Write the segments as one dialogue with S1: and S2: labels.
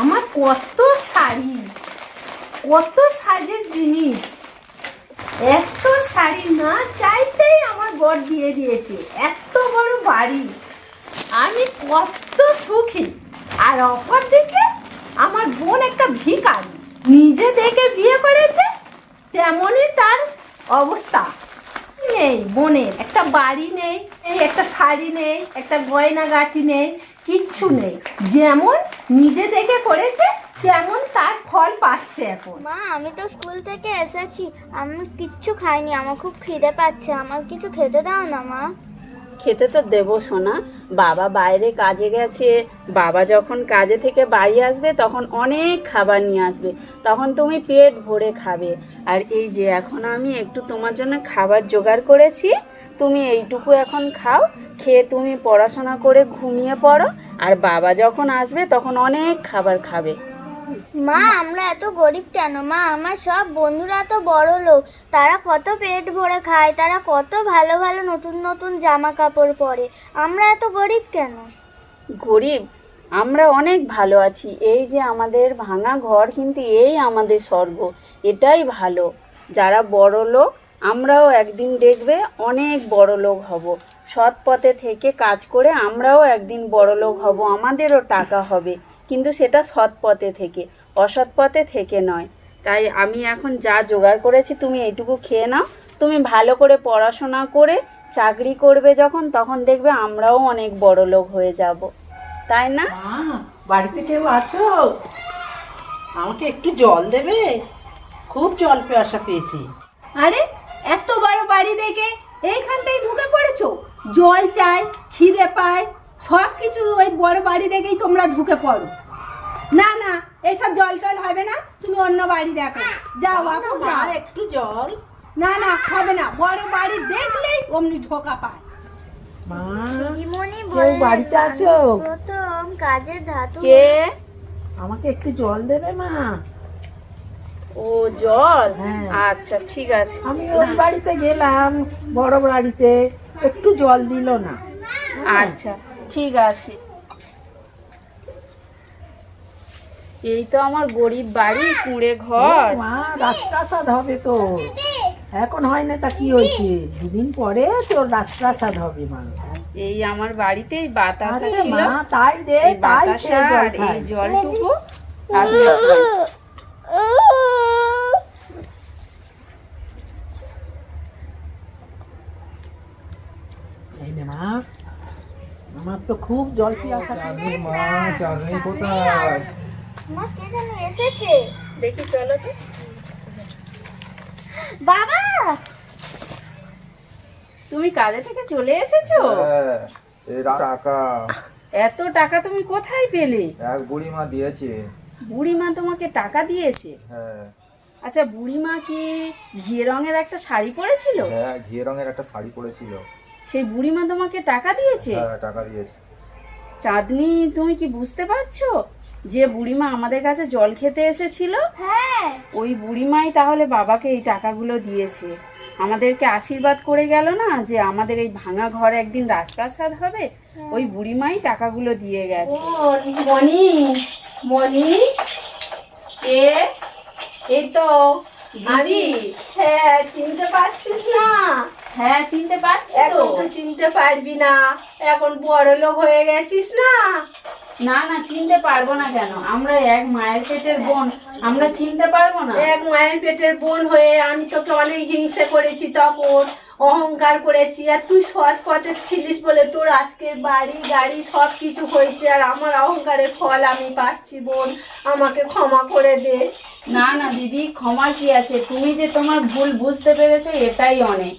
S1: আমার কত শাড়ি, কত সাজের জিনিস। এত শাড়ি না চাইতেই আমার বর দিয়ে দিয়েছে, এত বড় বাড়ি। আমি কত সুখী। আর অপর দিকে আমার বোন একটা ভিখারি, নিজে দেখে বিয়ে করেছে, তেমনই তার অবস্থা। নেই, বোনের। একটা বাড়ি নেই, একটা শাড়ি নেই, একটা গয়না গাঠি নেই, কিচ্ছু নেই। যেমন নিজে থেকে করেছে, তেমন তার ফল পাচ্ছে এখন।
S2: মা, আমি তো স্কুল থেকে এসেছি। আমি কিচ্ছু খাইনি, আমার খুব খিদে পাচ্ছে। আমার কিছু খেতে দাও না, মা।
S3: খেতে তো দেবো, সোনা। বাবা বাইরে কাজে গেছে। বাবা যখন কাজে থেকে বাড়ি আসবে, তখন অনেক খাবার নিয়ে আসবে। তখন তুমি পেট ভরে খাবে। আর এই যে এখন আমি একটু তোমার জন্য খাবার জোগাড় করেছি। তুমি এইটুকু এখন খাও। খেয়ে তুমি পড়াশোনা করে ঘুমিয়ে পড়ো। আর বাবা যখন আসবে, তখন অনেক খাবার খাবে।
S2: মা, আমরা এত গরিব কেন? মা, আমার সব বন্ধুরা তো বড় লোক। তারা কত পেট ভরে খায়, তারা কত ভালো ভালো নতুন নতুন জামা কাপড় পরে। আমরা এত গরিব কেন?
S3: গরিব? আমরা অনেক ভালো আছি। এই যে আমাদের ভাঙা ঘর কিন্তু এই আমাদের স্বর্গ। এটাই ভালো। যারা বড় লোক, আমরাও একদিন দেখবে অনেক বড় লোক হব। সৎ পথে থেকে কাজ করে আমরাও একদিন বড় লোক হব। আমাদেরও টাকা হবে। কিন্তু সেটা সৎ পথে থেকে। অসৎ পথে থেকে নয়। তাই আমি এখন যা জোগাড় করেছি তুমি এইটুকু খেয়ে নাও। তুমি ভালো করে পড়াশোনা করে চাকরি করবে যখন তখন দেখবে আমরাও অনেক বড় লোক হয়ে যাব। তাই না?
S4: বাড়িতে কেউ আছো? আমাকে একটু জল দেবে? খুব জল পেয়াসা পেয়েছি।
S1: আরে এত বড় বাড়ি দেখে এইখানটাই ঢুকে পড়েছো? জল চাই খিদে পায় সব কিছু ওই বড় বাড়ি দেখেই তোমরা ঢুকে পড়ো। না না এইসব জল টল হবে না তুমি অন্য বাড়ি দেখো। যাও
S4: মা
S1: যাও।
S4: একটু জল।
S1: না না হবে না। বড় বাড়ি দেখলেই অমনি ঢোকা পায়।
S4: বাড়িতে আছো?
S3: কে?
S4: আমাকে একটু জল দেবে মা?
S3: ও জল?
S4: হ্যাঁ।
S3: আচ্ছা ঠিক আছে।
S4: আমি ওই বাড়িতে গেলাম বড় বাড়িতে। একটু জল দিল না।
S3: আচ্ছা ঠিক আছে। এই তো আমার গরিব বাড়ি কুঁড়ে ঘর।
S4: মা রাজপ্রাসাদ হবে তো। এখন হয় না তা কি হয়েছে? দুদিন পরে তোর রাজপ্রাসাদ হবে মা।
S3: এই আমার বাড়িতে এই বাতাসা ছিল।
S4: মা তাই দে তাই
S3: আর এই জলটুকু
S4: এই নে মা আমার তো খুব জল পিয়াসা
S5: মা চাঁদনি কোথায়?
S2: মা কে যেন এসেছে?
S3: দেখি চলো তো।
S2: বাবা!
S3: তুমি কাজে থেকে চলে এসেছ?
S5: হ্যাঁ, টাকা।
S3: এত টাকা তুমি কোথায় পেলে?
S5: এক বুড়ি মা দিয়েছে।
S3: বুড়িমা তোমাকে টাকা দিয়েছে?
S5: হ্যাঁ।
S3: আচ্ছা বুড়িমা কি ঘিয়ে রঙের একটা শাড়ি পরেছিল?
S5: হ্যাঁ ঘিয়ে রঙের একটা শাড়ি পরেছিল।
S3: সেই বুড়িমা তোমাকে টাকা দিয়েছে?
S5: হ্যাঁ টাকা দিয়েছে।
S3: চাঁদনি তুমি কি বুঝতে পারছ? যে বুড়িমা আমাদের কাছে জল খেতে এসেছিল
S2: হ্যাঁ।
S3: ওই বুড়িমাই তাহলে বাবাকে এই টাকাগুলো দিয়েছে। আমাদেরকে আশীর্বাদ করে গেল না যে আমাদের এই ভাঙা ঘর একদিন রাজপ্রাসাদ হবে ওই বুড়িমাই টাকাগুলো দিয়ে গেছে।
S1: মনি মনি কে এই তো আমি হ্যাঁ চিনতে পারছিস না?
S3: হ্যাঁ চিনতে পারছি তো।
S1: এখন তো চিনতে পারবি না। এখন বড় লোক হয়ে গেছিস না?
S3: না না চিনতে পারব না কেন? আমরা এক মায়ের পেটের বোন আমরা চিনতে পারব না?
S1: এক মায়ের পেটের বোন হয়ে আমি তোকে অনেক হিংসে করেছি তখন অহংকার করেছি। আর তুই সৎ পথে ছিলিস বলে তোর আজকের বাড়ি গাড়ি সব কিছু হয়েছে। আর আমার অহংকারের ফল আমি পাচ্ছি বোন। আমাকে ক্ষমা করে দে।
S3: না না দিদি ক্ষমা কি আছে? তুমি যে তোমার ভুল বুঝতে পেরেছ এটাই অনেক।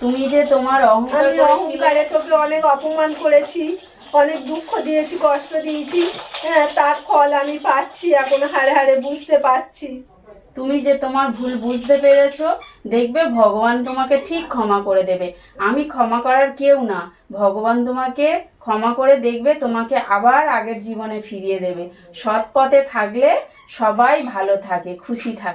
S3: তুমি যে তোমার অহংকার
S1: অহংকারে তোকে অনেক অপমান করেছি। অনেক দুঃখ দিয়েছি, কষ্ট দিয়েছি। হ্যাঁ তার ফল আমি পাচ্ছি, এখন হাড়ে হাড়ে বুঝতে পারছি।
S3: তুমি যে তোমার ভুল বুঝতে পেরেছ, দেখবে ভগবান তোমাকে ঠিক ক্ষমা করে দেবে। আমি ক্ষমা করার কেউ না। ভগবান তোমাকে ক্ষমা করে দেখবে, তোমাকে আবার আগের জীবনে ফিরিয়ে দেবে। সৎ পথে থাকলে সবাই ভালো থাকে, খুশি থাকে।